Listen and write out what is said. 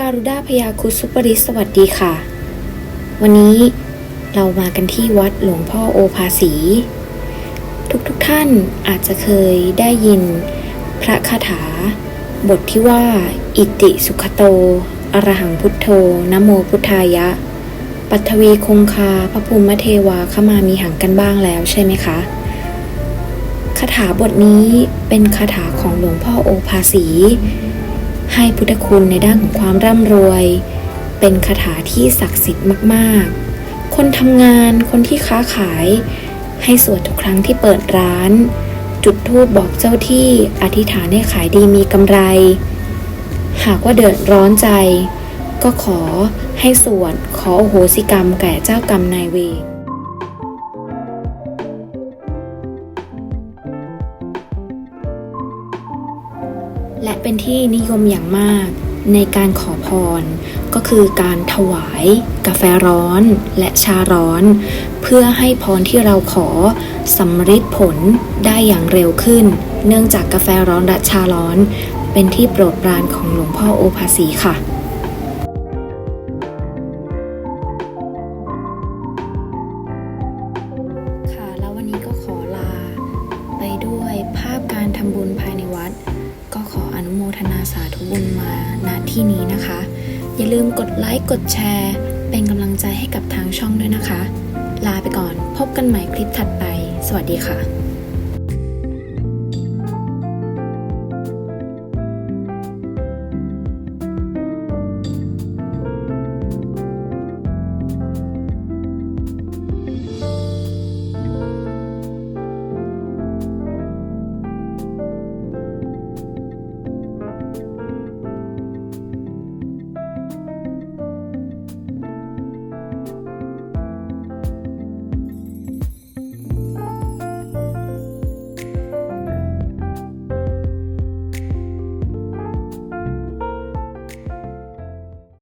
การุดาพยาคุสุปริสวัสดีค่ะ วันนี้เรามากันที่วัดหลวงพ่อโอภาสี ทุกๆทท่านอาจจะเคยได้ยินพระคาถา บทที่ว่า อิติสุขโต อรหังพุทโธนะโมพุทธายะ ปัทวีคงคาพระภูมิเทวาขมามีหังกันบ้างแล้วใช่ไหมคะ คาถาบทนี้เป็นคาถาของหลวงพ่อโอภาสี ให้พุทธคุณในด้านของความร่ำรวย เป็นคาถาที่ศักดิ์สิทธิ์มากๆ คนทำงานคนที่ค้าขาย ให้สวดทุกครั้งที่เปิดร้าน จุดธูปบอกเจ้าที่อธิษฐานให้ขายดีมีกำไร หากว่าเดือดร้อนใจ ก็ขอให้สวดขอโอโหสิกรรมแก่เจ้ากรรมนายเวร และเป็นที่นิยมอย่างมากในการขอพร ก็คือการถวาย กาแฟร้อนและชาร้อน เพื่อให้พรที่เราขอสำฤทธิ์ผลได้อย่างเร็วขึ้น เนื่องจากกาแฟร้อนและชาร้อน เป็นที่โปรดปรานของหลวงพ่อโอภาสีค่ะค่ะ แล้ววันนี้ก็ขอลา ไปด้วยภาพการทำบุญภาย มทนาสาธุบุญมาณที่นี้นะคะ อย่าลืมกดไลค์กดแชร์ เป็นกำลังใจให้กับทางช่องด้วยนะคะ ลาไปก่อนพบกันใหม่คลิปถัดไป สวัสดีค่ะ